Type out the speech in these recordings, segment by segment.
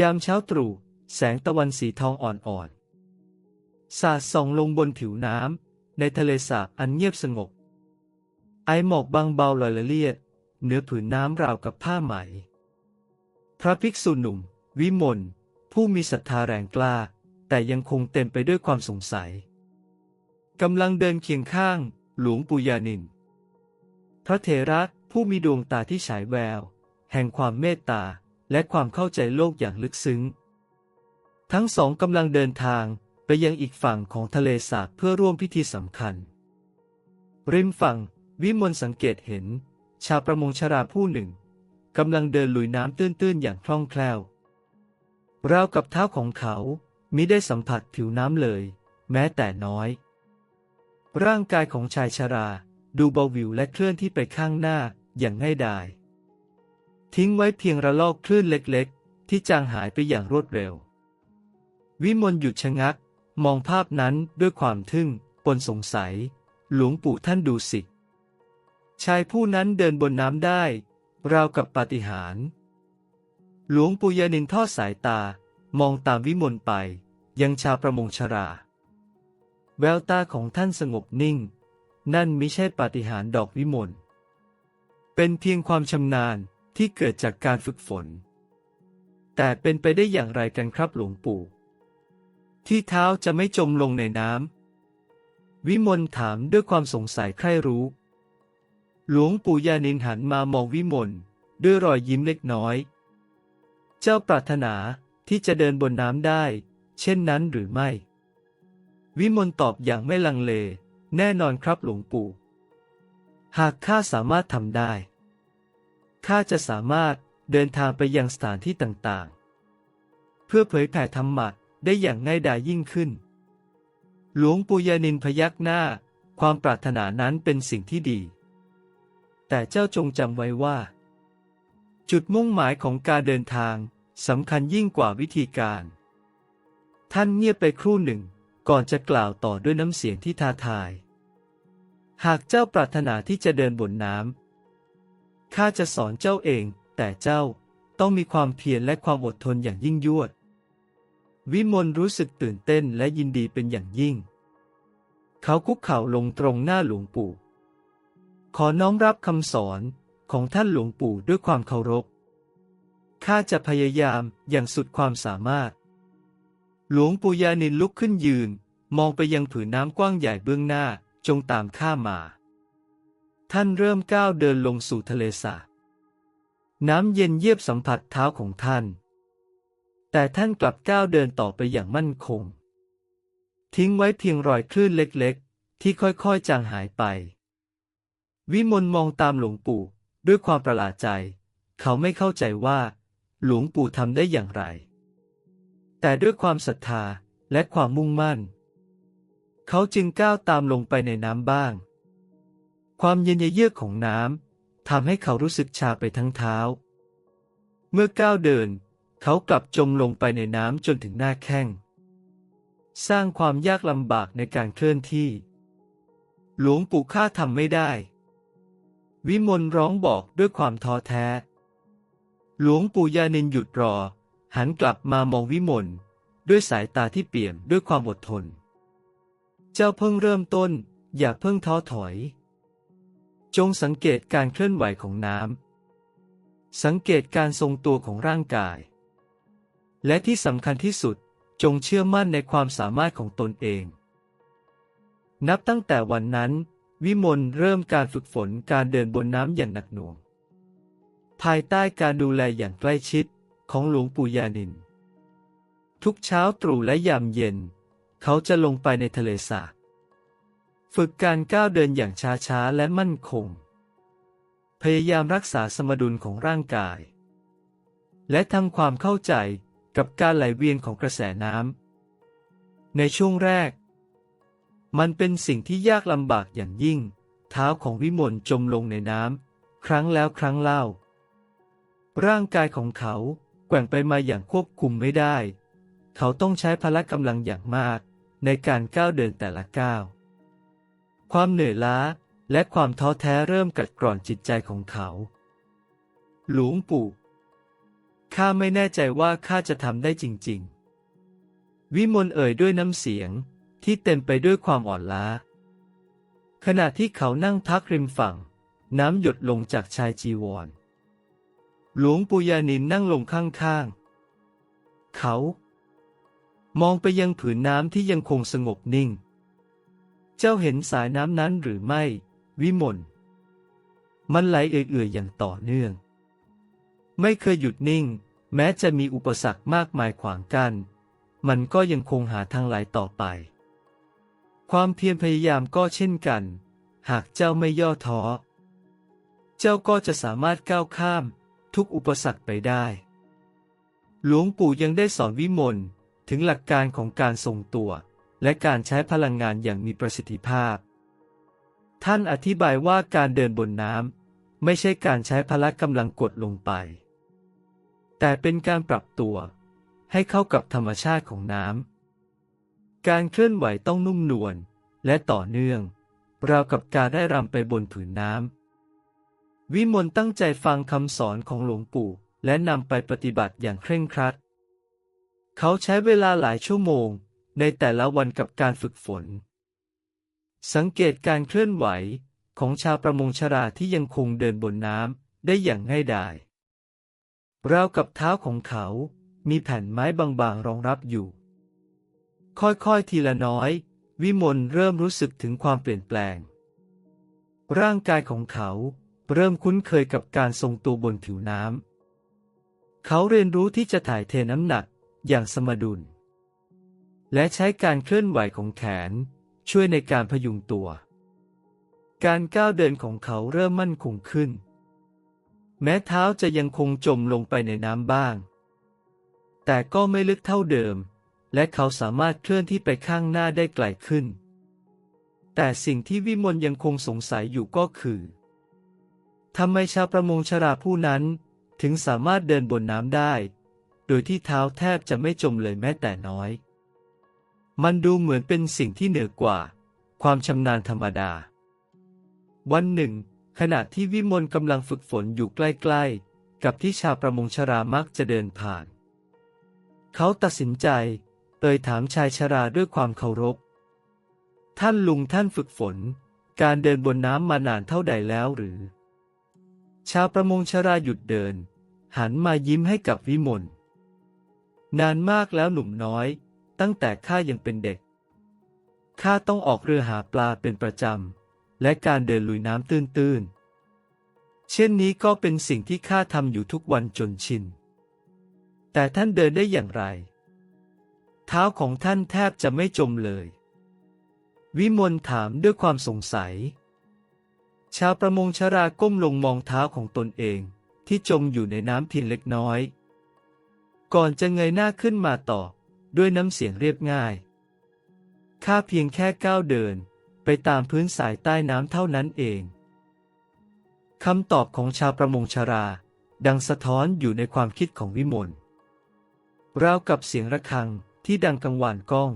ยามเช้าตรู่ แสงตะวันสีทองอ่อนๆ สาดส่องลงบนผิวน้ำ ในทะเลสาบอันเงียบสงบ ไอหมอกบางเบาลอยละเลียดเหนือผืนน้ำราวกับผ้าไหม พระภิกษุหนุ่ม วิมลผู้มีศรัทธาแรงกล้า แต่ยังคงเต็มไปด้วยความสงสัยกำลังเดินเคียงข้าง หลวงปู่ยานิน พระเถระผู้มีดวงตาที่ฉายแวว แห่งความเมตตา และความเข้าใจโลกอย่างลึกซึ้ง ทั้งสองกำลังเดินทางไปยังอีกฝั่งของทะเลสาบเพื่อร่วมพิธีสำคัญ ริมฝั่งวิมลสังเกตเห็น ชาวประมงชราผู้หนึ่งกำลังเดินลุยน้ำตื้นๆอย่างคล่องแคล่ว ราวกับเท้าของเขามิได้สัมผัสผิวน้ำเลย แม้แต่น้อย ร่างกายของชายชราดูเบาวิวและเคลื่อนที่ไปข้างหน้าอย่างง่ายดาย ทิ้งไว้เพียงระลอกคลื่นเล็กๆ ที่จางหายไปอย่างรวดเร็ว วิมลหยุดชะงัก มองภาพนั้นด้วยความทึ่งปนสงสัย หลวงปู่ท่านดูสิ ชายผู้นั้นเดินบนน้ำได้ ราวกับปาฏิหาริย์หลวงปู่ยานินทอดสายตา มองตามวิมลไป ยังชาประมงชรา แววตาของท่านสงบนิ่ง นั่นไม่ใช่ปาฏิหาริย์ดอกวิมลเป็นเพียงความชำนาญ ที่เกิดจากการฝึกฝน แต่เป็นไปได้อย่างไรกันครับหลวงปู่ ที่เท้าจะไม่จมลงในน้ำวิมลถามด้วยความสงสัยใคร่รู้ หลวงปู่ยานินหันมามองวิมลด้วยรอยยิ้มเล็กน้อย เจ้าปรารถนาที่จะเดินบนน้ำได้ เช่นนั้นหรือไม่ วิมลตอบอย่างไม่ลังเล แน่นอนครับหลวงปู่ หากข้าสามารถทำได้ ข้าจะสามารถเดินทางไปยังสถานที่ต่างๆ เพื่อเผยแผ่ธรรมะได้อย่างง่ายดายยิ่งขึ้น หลวงปู่ยานินพยักหน้า ความปรารถนานั้นเป็นสิ่งที่ดี แต่เจ้าจงจำไว้ว่า จุดมุ่งหมายของการเดินทางสำคัญยิ่งกว่าวิธีการ ท่านเงียบไปครู่หนึ่งก่อนจะกล่าวต่อด้วยน้ำเสียงที่ท้าทาย หากเจ้าปรารถนาที่จะเดินบนน้ำ ข้าจะสอนเจ้าเอง แต่เจ้าต้องมีความเพียรและความอดทนอย่างยิ่งยวด วิมลรู้สึกตื่นเต้นและยินดีเป็นอย่างยิ่ง เขาคุกเข่าลงตรงหน้าหลวงปู่ ขอน้อมรับคำสอนของท่านหลวงปู่ด้วยความเคารพ ข้าจะพยายามอย่างสุดความสามารถ หลวงปู่ยานินลุกขึ้นยืน มองไปยังผืนน้ำกว้างใหญ่เบื้องหน้าจงตามข้ามา ท่านเริ่มก้าวเดินลงสู่ทะเลสาบน้ำเย็นเยียบสัมผัสเท้าของท่าน แต่ท่านกลับก้าวเดินต่อไปอย่างมั่นคง ทิ้งไว้เพียงรอยคลื่นเล็กๆ ที่ค่อยๆจางหายไป วิมลมองตามหลวงปู่ด้วยความประหลาดใจ เขาไม่เข้าใจว่า หลวงปู่ทำได้อย่างไร แต่ด้วยความศรัทธาและความมุ่งมั่น เขาจึงก้าวตามลงไปในน้ำบ้าง ความเย็นเยือกของน้ำทำให้เขารู้สึกชาไปทั้งเท้า เมื่อก้าวเดิน เขากลับจมลงไปในน้ำจนถึงหน้าแข้ง สร้างความยากลำบากในการเคลื่อนที่ หลวงปู่ข้าทำไม่ได้ วิมลร้องบอกด้วยความท้อแท้ หลวงปู่ยานินหยุดรอ หันกลับมามองวิมลด้วยสายตาที่เปี่ยมด้วยความอดทน เจ้าเพิ่งเริ่มต้น อย่าเพิ่งท้อถอย จงสังเกตการเคลื่อนไหวของน้ำ สังเกตการทรงตัวของร่างกาย และที่สำคัญที่สุด จงเชื่อมั่นในความสามารถของตนเอง นับตั้งแต่วันนั้น วิมลเริ่มการฝึกฝนการเดินบนน้ำอย่างหนักหน่วง ภายใต้การดูแลอย่างใกล้ชิดของหลวงปู่ยานิน ทุกเช้าตรู่และยามเย็น เขาจะลงไปในทะเลสาบ ฝึกการก้าวเดินอย่างช้าๆ และมั่นคง พยายามรักษาสมดุลของร่างกาย และทำความเข้าใจกับการไหลเวียนของกระแสน้ำ ในช่วงแรก มันเป็นสิ่งที่ยากลำบากอย่างยิ่ง เท้าของวิมลจมลงในน้ำครั้งแล้วครั้งเล่า ร่างกายของเขาแกว่งไปมาอย่างควบคุมไม่ได้ เขาต้องใช้พละกำลังอย่างมากในการก้าวเดินแต่ละก้าว ความเหนื่อยล้าและความท้อแท้เริ่มกัดกร่อนจิตใจของเขา หลวงปู่ ข้าไม่แน่ใจว่าข้าจะทำได้จริง ๆ วิมลเอ่ยด้วยน้ำเสียงที่เต็มไปด้วยความอ่อนล้า ขณะที่เขานั่งพักริมฝั่ง น้ำหยดลงจากชายจีวร หลวงปุยานินนั่งลงข้างๆ เขา มองไปยังผืนน้ำที่ยังคงสงบนิ่ง เจ้าเห็นสายน้ำนั้นหรือไม่ วิมลมันไหลเอื่อยๆอย่างต่อเนื่อง ไม่เคยหยุดนิ่ง แม้จะมีอุปสรรคมากมายขวางกัน้นมันก็ยังคงหาทางไหลต่อไป ความเพียรพยายามก็เช่นกัน หากเจ้าไม่ย่อท้อ เจ้าก็จะสามารถก้าวข้ามทุกอุปสรรคไปได้ หลวงปู่ยังได้สอนวิมลถึงหลักการของการทรงตัว และการใช้พลังงานอย่างมีประสิทธิภาพ ท่านอธิบายว่าการเดินบนน้ำไม่ใช่การใช้พละกำลังกดลงไป แต่เป็นการปรับตัว ให้เข้ากับธรรมชาติของน้ำ การเคลื่อนไหวต้องนุ่มนวลและต่อเนื่อง ราวกับการได้รำไปบนผืนน้ำ วิมลตั้งใจฟังคำสอนของหลวงปู่ และนำไปปฏิบัติอย่างเคร่งครัด เขาใช้เวลาหลายชั่วโมง ในแต่ละวันกับการฝึกฝน สังเกตการเคลื่อนไหวของชาวประมงชราที่ยังคงเดินบนน้ำได้อย่างง่ายดายราวกับเท้าของเขามีแผ่นไม้บางๆรองรับอยู่ ค่อยๆทีละน้อย วิมลเริ่มรู้สึกถึงความเปลี่ยนแปลง ร่างกายของเขาเริ่มคุ้นเคยกับการทรงตัวบนผิวน้ำ เขาเรียนรู้ที่จะถ่ายเทน้ำหนักอย่างสมดุล และใช้การเคลื่อนไหวของแขน ช่วยในการพยุงตัว การก้าวเดินของเขาเริ่มมั่นคงขึ้น แม้เท้าจะยังคงจมลงไปในน้ำบ้าง แต่ก็ไม่ลึกเท่าเดิม และเขาสามารถเคลื่อนที่ไปข้างหน้าได้ไกลขึ้น แต่สิ่งที่วิมลยังคงสงสัยอยู่ก็คือทำไมชาวประมงชราผู้นั้นถึงสามารถเดินบนน้ำได้ โดยที่เท้าแทบจะไม่จมเลยแม้แต่น้อย มันดูเหมือนเป็นสิ่งที่เหนือกว่า ความชำนาญธรรมดา วันหนึ่ง ขณะที่วิมลกำลังฝึกฝนอยู่ใกล้ๆ กับที่ชาวประมงชรามักจะเดินผ่าน เขาตัดสินใจ เอ่ยถามชายชราด้วยความเคารพ ท่านลุงท่านฝึกฝน การเดินบนน้ำมานานเท่าใดแล้วหรือ ชาวประมงชราหยุดเดิน หันมายิ้มให้กับวิมลนานมากแล้วหนุ่มน้อย ตั้งแต่ข้ายังเป็นเด็ก ข้าต้องออกเรือหาปลาเป็นประจำ และการเดินลุยน้ำตื้นๆ เช่นนี้ก็เป็นสิ่งที่ข้าทำอยู่ทุกวันจนชิน แต่ท่านเดินได้อย่างไร เท้าของท่านแทบจะไม่จมเลย วิมลถามด้วยความสงสัย ชาวประมงชราก้มลงมองเท้าของตนเองที่จมอยู่ในน้ำเพียงเล็กน้อย ก่อนจะเงยหน้าขึ้นมาตอบ ด้วยน้ำเสียงเรียบง่าย ข้าเพียงแค่ก้าวเดิน ไปตามพื้นสายใต้น้ำเท่านั้นเอง คำตอบของชาวประมงชรา ดังสะท้อนอยู่ในความคิดของวิมลราวกับเสียงระฆังที่ดังกังวานก้อง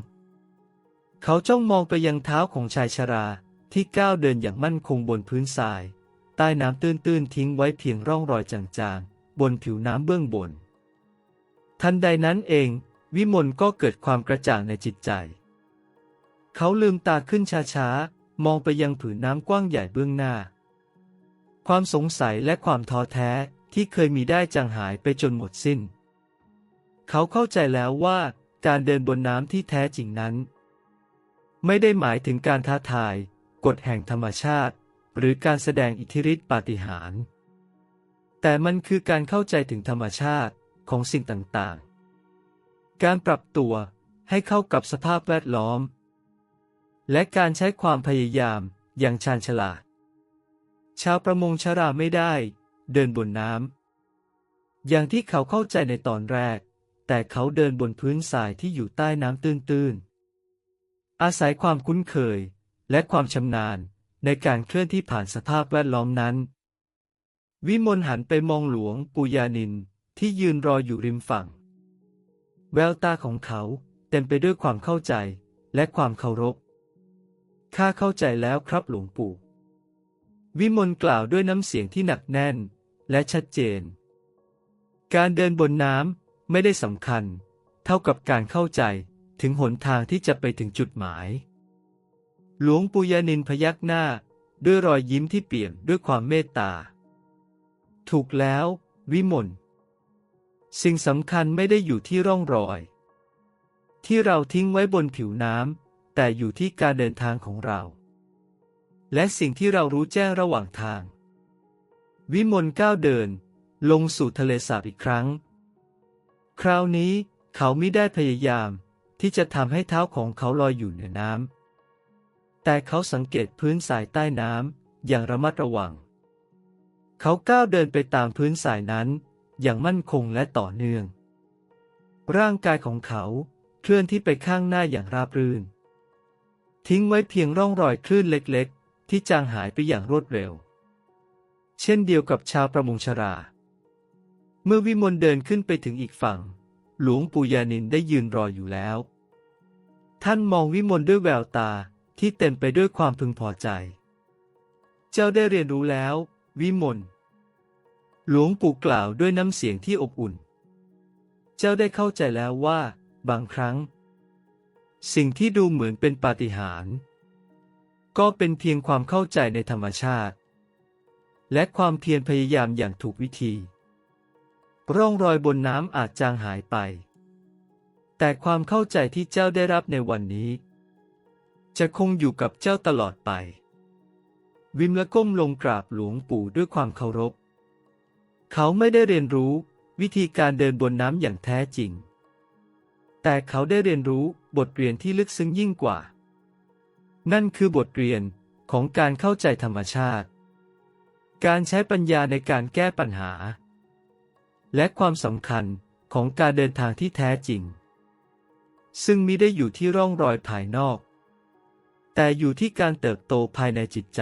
เขาจ้องมองไปยังเท้าของชายชราที่ก้าวเดินอย่างมั่นคงบนพื้นทราย ใต้น้ำตื้นๆทิ้งไว้เพียงร่องรอยจางๆ บนผิวน้ำเบื้องบน ทันใดนั้นเอง วิมลก็เกิดความกระจ่างในจิตใจ เขาลืมตาขึ้นช้าๆ มองไปยังผืนน้ำกว้างใหญ่เบื้องหน้า ความสงสัยและความท้อแท้ที่เคยมีได้จางหายไปจนหมดสิ้น เขาเข้าใจแล้วว่าการเดินบนน้ำที่แท้จริงนั้น ไม่ได้หมายถึงการท้าทาย กฎแห่งธรรมชาติ หรือการแสดงอิทธิฤทธิปาฏิหาริย์แต่มันคือการเข้าใจถึงธรรมชาติของสิ่งต่างๆ การปรับตัวให้เข้ากับสภาพแวดล้อม และการใช้ความพยายามอย่างชาญฉลาด ชาวประมงชราไม่ได้ เดินบนน้ำอย่างที่เขาเข้าใจในตอนแรก แต่เขาเดินบนพื้นทรายที่อยู่ใต้น้ำตื้นๆ อาศัยความคุ้นเคยและความชำนาญในการเคลื่อนที่ผ่านสภาพแวดล้อมนั้น วิมลหันไปมองหลวงปูยานินที่ยืนรออยู่ริมฝั่ง แววตาของเขาเต็มไปด้วยความเข้าใจและความเคารพ ข้าเข้าใจแล้วครับหลวงปู่ วิมลกล่าวด้วยน้ำเสียงที่หนักแน่นและชัดเจน การเดินบนน้ำไม่ได้สำคัญ เท่ากับการเข้าใจถึงหนทางที่จะไปถึงจุดหมาย หลวงปุยานินพยักหน้าด้วยรอยยิ้มที่เปี่ยมด้วยความเมตตา ถูกแล้ว วิมล สิ่งสำคัญไม่ได้อยู่ที่ร่องรอย ที่เราทิ้งไว้บนผิวน้ำแต่อยู่ที่การเดินทางของเรา และสิ่งที่เรารู้แจ้งระหว่างทาง วิมลก้าวเดิน ลงสู่ทะเลสาบอีกครั้ง คราวนี้เขาไม่ได้พยายามที่จะทำให้เท้าของเขาลอยอยู่เหนือน้ำแต่เขาสังเกตพื้นสายใต้น้ำอย่างระมัดระวัง เขาก้าวเดินไปตามพื้นสายนั้น อย่างมั่นคงและต่อเนื่อง ร่างกายของเขาเคลื่อนที่ไปข้างหน้าอย่างราบรื่น ทิ้งไว้เพียงร่องรอยคลื่นเล็กๆ ที่จางหายไปอย่างรวดเร็ว เช่นเดียวกับชาวประมงชรา เมื่อวิมลเดินขึ้นไปถึงอีกฝั่ง หลวงปู่ยานินได้ยืนรออยู่แล้ว ท่านมองวิมลด้วยแววตาที่เต็มไปด้วยความพึงพอใจ เจ้าได้เรียนรู้แล้ว วิมล หลวงปู่กล่าวด้วยน้ำเสียงที่อบอุ่น เจ้าได้เข้าใจแล้วว่า บางครั้ง สิ่งที่ดูเหมือนเป็นปาฏิหาริย์ก็เป็นเพียงความเข้าใจในธรรมชาติ และความเพียรพยายามอย่างถูกวิธี ร่องรอยบนน้ำอาจจางหายไป แต่ความเข้าใจที่เจ้าได้รับในวันนี้ จะคงอยู่กับเจ้าตลอดไป วิมละก้มลงกราบหลวงปู่ด้วยความเคารพ เขาไม่ได้เรียนรู้วิธีการเดินบนน้ำอย่างแท้จริง แต่เขาได้เรียนรู้บทเรียนที่ลึกซึ้งยิ่งกว่า นั่นคือบทเรียนของการเข้าใจธรรมชาติ การใช้ปัญญาในการแก้ปัญหา และความสำคัญของการเดินทางที่แท้จริง ซึ่งมิได้อยู่ที่ร่องรอยภายนอก แต่อยู่ที่การเติบโตภายในจิตใจ